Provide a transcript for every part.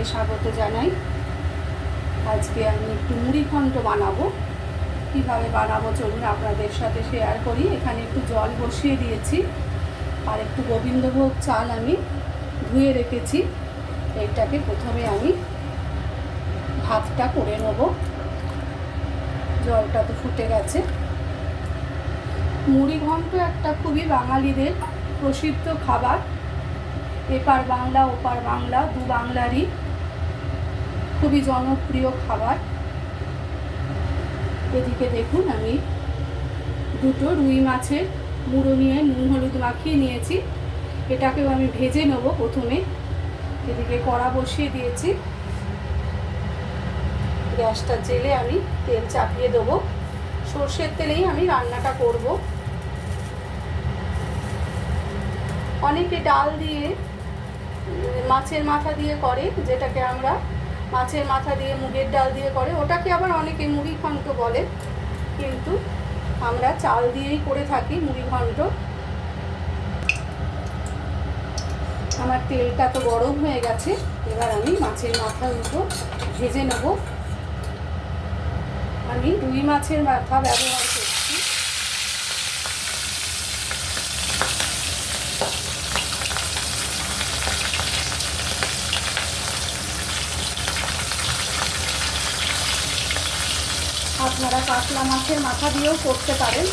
সবাইকে স্বাগত জানাই। আজকে আমি একটু মুড়ি ঘন্ট বানাবো। কীভাবে বানাবো চলুন আপনাদের সাথে শেয়ার করি। এখানে একটু জল বসিয়ে দিয়েছি, আর একটু গোবিন্দভোগ চাল আমি ধুয়ে রেখেছি। এইটাকে প্রথমে আমি ভাতটা করে নেব। জলটা তো ফুটে গেছে। মুড়ি ঘন্ট একটা খুবই বাঙালিদের প্রসিদ্ধ খাবার। এপার বাংলা, ওপার বাংলা, দু বাংলারই। খুবই জনপ্রিয় খাবার। এদিকে দেখুন আমি দুটো রুই মাছের মুড়ো নিয়ে নুন, হলুদ মাখিয়ে নিয়েছি। এটাকেও আমি ভেজে নেব প্রথমে। এদিকে কড়া বসিয়ে দিয়েছি। গ্যাসটা জেলে আমি তেল চাপিয়ে দেবো। সর্ষের তেলেই আমি রান্নাটা করব। অনেকে ডাল দিয়ে, মাছের মাথা দিয়ে করে, যেটাকে আমরা মাছের মাথা দিয়ে, মুগের ডাল দিয়ে করে। ওটাকে আবার অনেকে মুড়ি ঘন্ট বলে। কিন্তু আমরা চাল দিয়েই করে থাকি মুড়ি ঘন্ট। আমার তেলটা তো গরম হয়ে গেছে। এবার আমি মাছের মাথা দুটো ভেজে নেব। আমি রুই মাছের মাথা ব্যবহার আপনারা কাতলা মাছের মাথা দিয়েও করতে পারেন।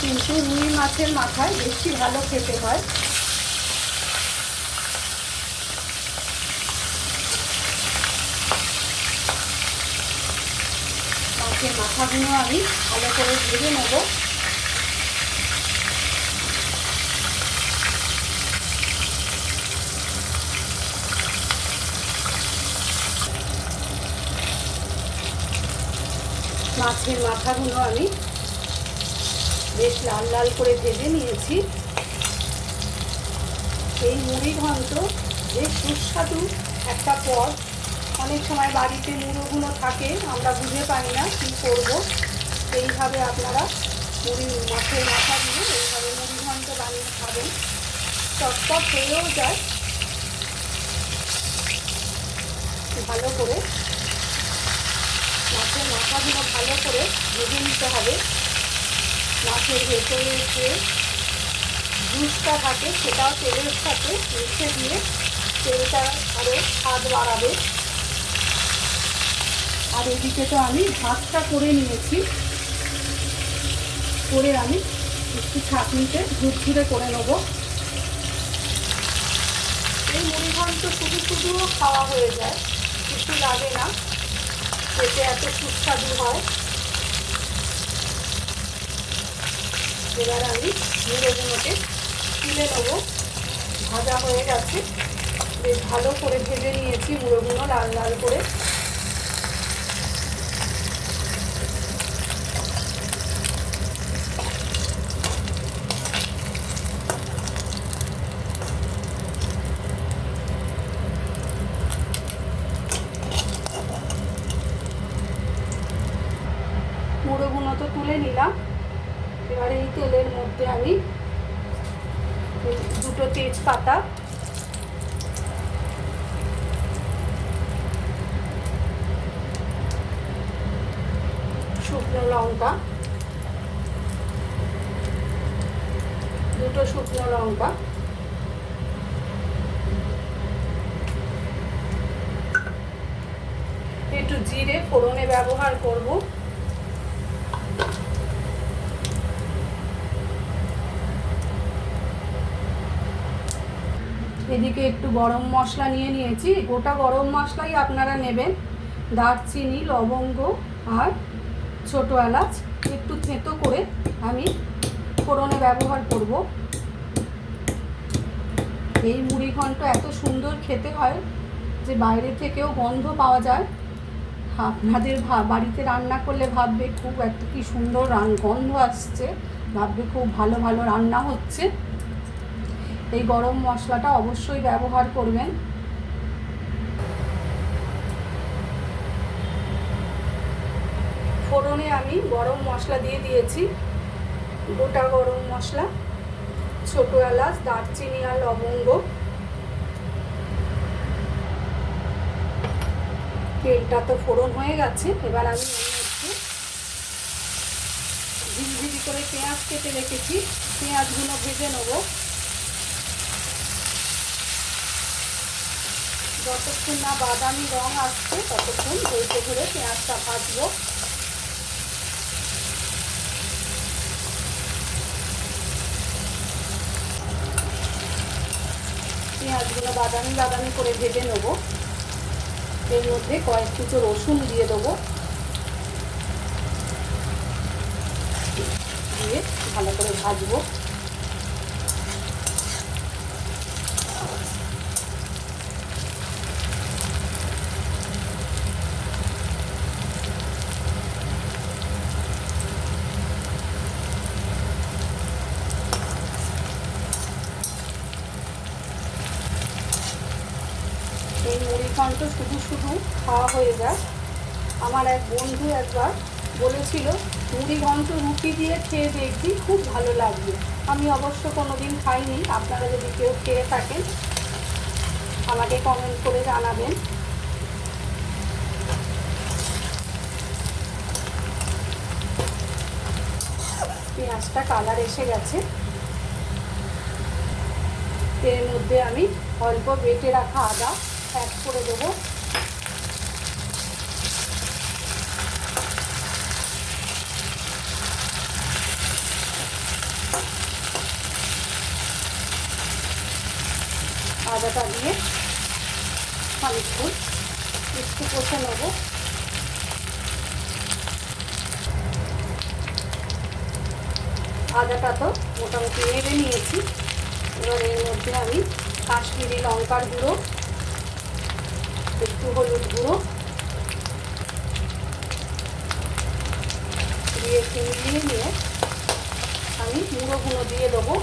কিন্তু রুই মাছের মাথায় বেশি ভালো খেতে হয়। মাছের মাথাগুলো আমি ভালো করে ভেজে নেব। মাছের মাথাগুলো আমি বেশ লাল লাল করে ভেজে নিয়েছি। এই মুড়ি ঘন্ট বেশ সুস্বাদু একটা পদ। অনেক সময় বাড়িতে মুড়োগুলো থাকে, আমরা বুঝে পাই না কী করব। এইভাবে আপনারা মুড়ি, মাছের মাথা দিয়ে এইভাবে মুড়ি ঘন্ট বানিয়ে খাবেন। চটপট হয়েও যায়। ভালো করে মাছের মাথাগুলো ভালো করে ভেজে নিতে হবে। মাছের ভেতরে যে জুসটা থাকে, সেটাও তেলের সাথে মিশে দিয়ে তেলটা আরও স্বাদ বাড়াবে। আর এদিকে তো আমি ভাতটা করে নিয়েছি। করে আমি একটু ছাঁকনিতে ঝুরঝুরে করে নেব। এই মুড়ি ঘন্ট শুধু শুধুও খাওয়া হয়ে যায়, কিছু লাগে না। খেতে এত সুস্বাদু হয়। এবার আমি মুড়োগুলোকে তুলে নেব। ভাজা হয়ে গেছে। বেশ ভালো করে ভেজে নিয়েছি মুড়োগুলো লাল লাল করে। মুড়োগুলো তো তুলে নিলাম। এবার এই তেলের মধ্যে আমি দুটো তেজপাতা। শুকনো লঙ্কা। দুটো শুকনো লঙ্কা। একটু জিরে ফোড়নে ব্যবহার করব। এদিকে একটু গরম মশলা নিয়ে নিয়েছি। গোটা গরম মশলাই আপনারা নেবেন। দারচিনি, লবঙ্গ আর ছোটো এলাচ একটু থেঁতো করে আমি ফোড়নে ব্যবহার করব। এই মুড়ি ঘন্ট এত সুন্দর খেতে হয় যে বাইরে থেকেও গন্ধ পাওয়া যায়। আপনাদের বাড়িতে রান্না করলে ভাববে, খুব একটা কি সুন্দর রান, গন্ধ আসছে। ভাববে খুব ভালো ভালো রান্না হচ্ছে। এই গরম মশলাটা অবশ্যই ব্যবহার করবেন। ফোড়নে আমি গরম মশলা দিয়ে দিয়েছি। গোটা গরম মশলা, ছোটো এলাচ, দারচিনি আর লবঙ্গ। তেলটা তো ফোড়ন হয়ে গেছে, এবার আমি ঝিরিঝিরি করে পেঁয়াজ কেটে রেখেছি। পেঁয়াজগুলো ভেজে নেব। যতক্ষণ না বাদামি রং আসছে, ততক্ষণ ধৈর্য ধরে পেঁয়াজটা ভাজবো। পেঁয়াজগুলো বাদামি বাদামি করে ভেজে নেব। এর মধ্যে কয়েক কুচো রসুন দিয়ে দেবো। দিয়ে ভালো করে ভাজবো এই মুড়ি ঘন্ট শুধু শুধু খাওয়া হয়ে যায় আমার এক বন্ধু একবার বলেছিল মুড়ি ঘন্ট রুটি দিয়ে খেয়ে দেখবি, খুব ভালো লাগবে। আমি অবশ্য কোনো দিন খাইনি, আপনারা যদি কেউ খেয়ে থাকেন, আমাকে কমেন্ট করে জানাবেন। পেঁয়াজটা কালার এসে গেছে। এর মধ্যে আমি অল্প বেটে রাখা আদা অ্যাড করে দেবো। আদাটা দিয়ে খানিকক্ষণ একটু কষে নেব। আদাটা তো মোটামুটি নেড়ে নিয়েছি। এবার এর মধ্যে আমি কাশ্মীরি লঙ্কার গুঁড়ো, একটু হলুদ গুঁড়ো, দিয়ে মিলিয়ে নিয়ে আমি গুঁড়োগুলো দিয়ে দেবো।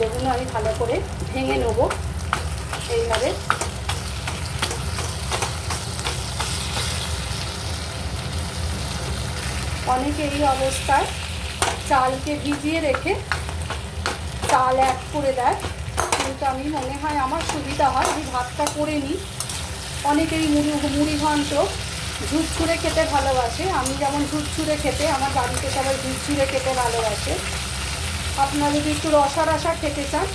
গুঁড়োগুলো আমি ভালো করে ভেঙে নেব। এইভাবে। অনেকে এই অবস্থায় চালকে ভিজিয়ে রেখে চাল অ্যাড করে দেয়। কিন্তু আমি মনে হয় আমার সুবিধা হয়, আমি ভাতটা করে নিই। অনেকেই মুড়ি মুড়ি ঘন্ট, ঝুরঝুরে খেতে ভালোবাসে। আমি যেমন ঝুরঝুরে খেতে, আমার বাড়িতে সবাই ঝুরঝুরে খেতে ভালোবাসে। আপনারা যদি একটু রসা রসা খেতে চান,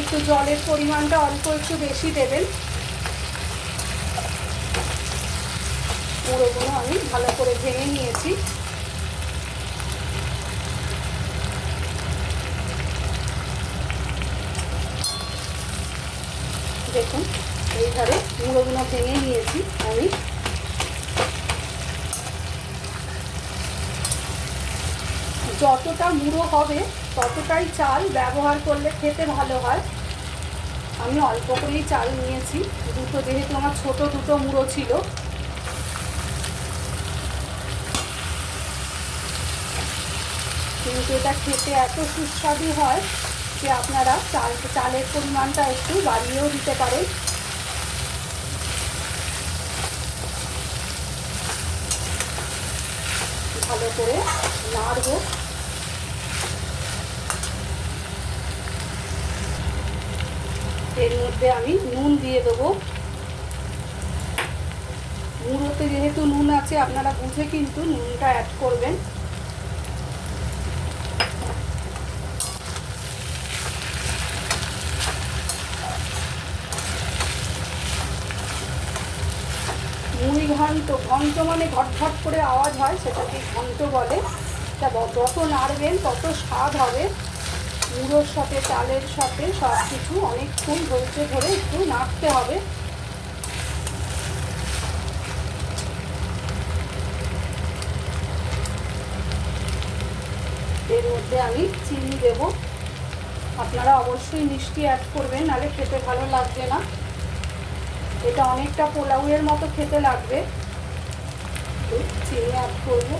একটু জলের পরিমাণটা অল্প একটু বেশি দেবেন। পুরোগুলো আমি ভালো করে ভেঙে নিয়েছি। দেখুন, এইভাবে মুড়োগুলো ভেঙে নিয়েছি আমি। যতটা মুড়ো হবে, ততটাই চাল ব্যবহার করলে খেতে ভালো হয়। আমি অল্প করেই চাল নিয়েছি। দুটো যেহেতু আমার ছোট দুটো মুড়ো ছিল। কিন্তু এটা খেতে এত সুস্বাদু হয় যে আপনারা চাল, চালের পরিমাণটা একটু বাড়িয়েও দিতে পারেন। ভালো করে নাড়বো। এর মধ্যে আমি নুন দিয়ে দেবো। মুড়োতে যেহেতু নুন আছে, আপনারা বুঝে কিন্তু নুনটা অ্যাড করবেন। মুড়ি ঘন্ট ঘন্ট মানে ঘট ঘট করে আওয়াজ হয়, সেটাকে ঘন্ট বলে। তা যত নাড়বেন, তত স্বাদ হবে। মুড়োর সাথে, চালের সাথে সব কিছু অনেকক্ষণ ধৈর্য ধরে একটু নাড়তে হবে। এর মধ্যে আমি চিনি দেব। আপনারা অবশ্যই মিষ্টি অ্যাড করবেন, নাহলে খেতে ভালো লাগবে না। এটা অনেকটা পোলাউয়ের মতো খেতে লাগবে। চিনি অ্যাড করব।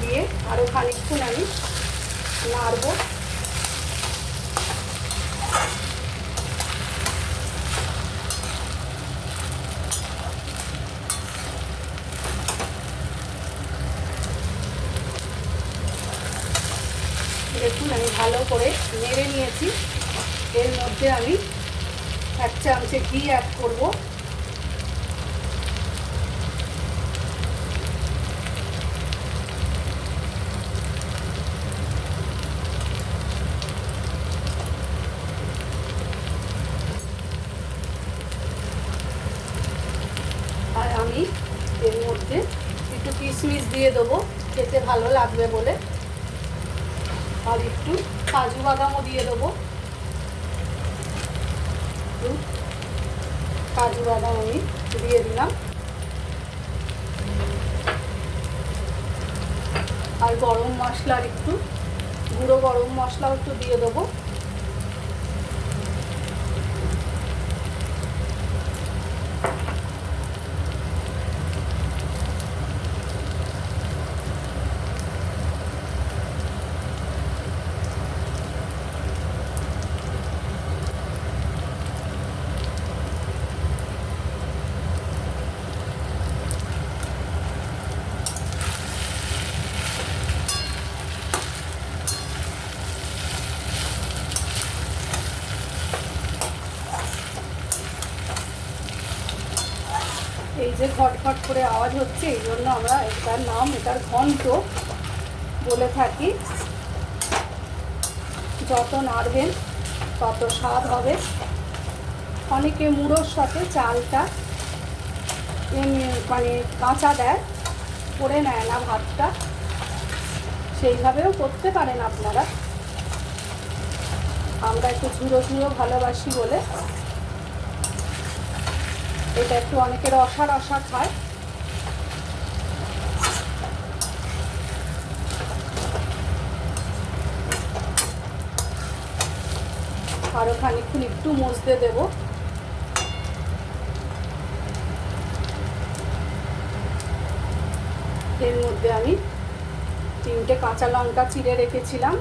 দিয়ে আরও খানিকক্ষণ আমি নাড়বো দেখুন, আমি ভালো করে নেড়ে নিয়েছি। এর মধ্যে আমি এক চামচে ঘি অ্যাড করব আর আমি এর মধ্যে একটু কিশমিশ দিয়ে দেবো, খেতে ভালো লাগবে বলে। আর একটু কাজু বাদামও দিয়ে দেবো। কাজু বাদাম আমি দিয়ে দিলাম। আর গরম মশলার একটু, গুঁড়ো গরম মশলাও একটু দিয়ে দেবো। যে ঘটঘট করে আওয়াজ হচ্ছে, এই জন্য আমরা এটার নাম, এটার ঘন্ট বলে থাকি। যত নাড়বেন তত স্বাদ হবে। অনেকে মুড়োর সাথে চালটা এমনি মানে কাঁচা দেয়, করে নেয় না ভাতটা। সেইভাবেও করতে পারেন আপনারা। আমরা একটু ঝুড়ো ঝুড়ো ভালোবাসি বলে এটা একটু অনেকে রসা রসা খায় আরও খানিক্ষণ একটু মজতে দেব। এর মধ্যে আমি তিনটে কাঁচা লঙ্কা চিড়ে রেখেছিলাম।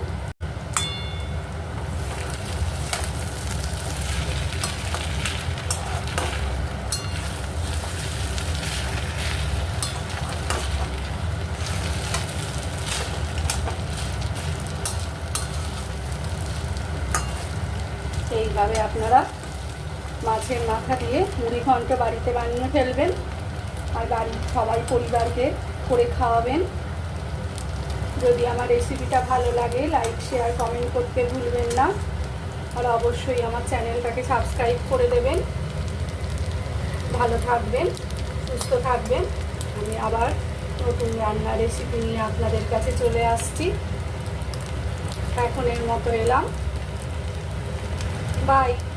এইভাবে আপনারা মাছের মাথা দিয়ে মুড়ি ঘন্ট বাড়িতে বানিয়ে ফেলবেন আর বাড়ির সবাই পরিবারকে করে খাওয়াবেন। যদি আমার রেসিপিটা ভালো লাগে, লাইক, শেয়ার, কমেন্ট করতে ভুলবেন না। আর অবশ্যই আমার চ্যানেলটাকে সাবস্ক্রাইব করে দেবেন। ভালো থাকবেন, সুস্থ থাকবেন। আমি আবার নতুন রান্নার রেসিপি নিয়ে আপনাদের কাছে চলে আসছি। এখন এর মতো এলাম। Bye.